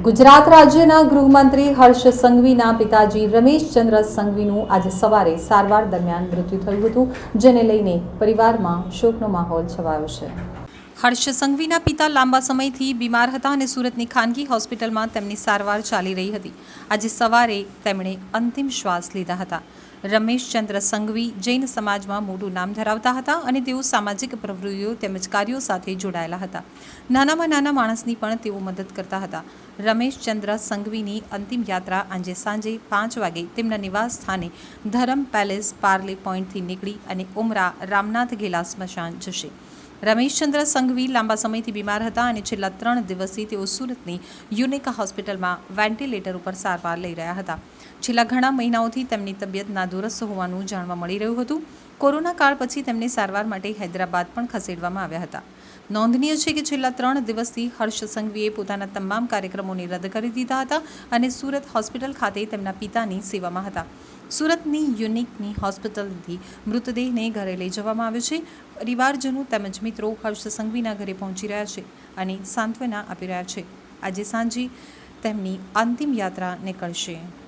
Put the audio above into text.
ગુજરાત રાજ્યના ગૃહમંત્રી હર્ષ સંઘવીના પિતાજી રમેશચંદ્ર સંઘવીનું આજે સવારે સારવાર દરમિયાન મૃત્યુ થયું હતું, જેને લઈને પરિવારમાં શોકનો માહોલ છવાયો છે. હર્ષ સંઘવીના પિતા લાંબા સમયથી બીમાર હતા અને સુરતની ખાનગી હોસ્પિટલમાં તેમની સારવાર ચાલી રહી હતી. આજે સવારે તેમણે અંતિમ શ્વાસ લીધા હતા. રમેશચંદ્ર સંઘવી જૈન સમાજમાં મોટું નામ ધરાવતા હતા અને તેઓ સામાજિક પ્રવૃત્તિઓ તેમજ કાર્યો સાથે જોડાયેલા હતા. નાનામાં નાના માણસની પણ તેઓ મદદ કરતા હતા. રમેશચંદ્ર સંઘવીની અંતિમ યાત્રા આજે સાંજે પાંચ વાગે તેમના નિવાસ સ્થાને ધરમ પેલેસ, પાર્લે પોઈન્ટથી નીકળી અને ઉમરા રામનાથ ગેલા સ્મશાન જશે. રમેશચંદ્ર સંઘવી લાંબા સમયથી બીમાર હતા અને છેલ્લા ત્રણ દિવસથી તેઓ સુરતની યુનિકા હોસ્પિટલમાં વેન્ટિલેટર ઉપર સારવાર લઈ રહ્યા હતા. છેલ્લા ઘણા મહિનાઓથી તેમની તબિયત નાદુરસ્ત હોવાનું જાણવા મળી રહ્યું હતું. કોરોના કાળ પછી તેમને સારવાર માટે હૈદરાબાદ પણ ખસેડવામાં આવ્યા હતા. નોંધનીય છે કે છેલ્લા ત્રણ દિવસથી હર્ષ સંઘવીએ પોતાના તમામ કાર્યક્રમોને રદ કરી દીધા હતા અને સુરત હોસ્પિટલ ખાતે તેમના પિતાની સેવામાં હતા. સુરતની યુનિકની હોસ્પિટલથી મૃતદેહને ઘરે લઈ જવામાં આવ્યો છે. પરિવારજનો તેમજ મિત્રો હર્ષ સંઘવીના ઘરે પહોંચી રહ્યા છે અને સાંત્વના આપી રહ્યા છે. આજે સાંજે તેમની અંતિમ યાત્રા નીકળશે.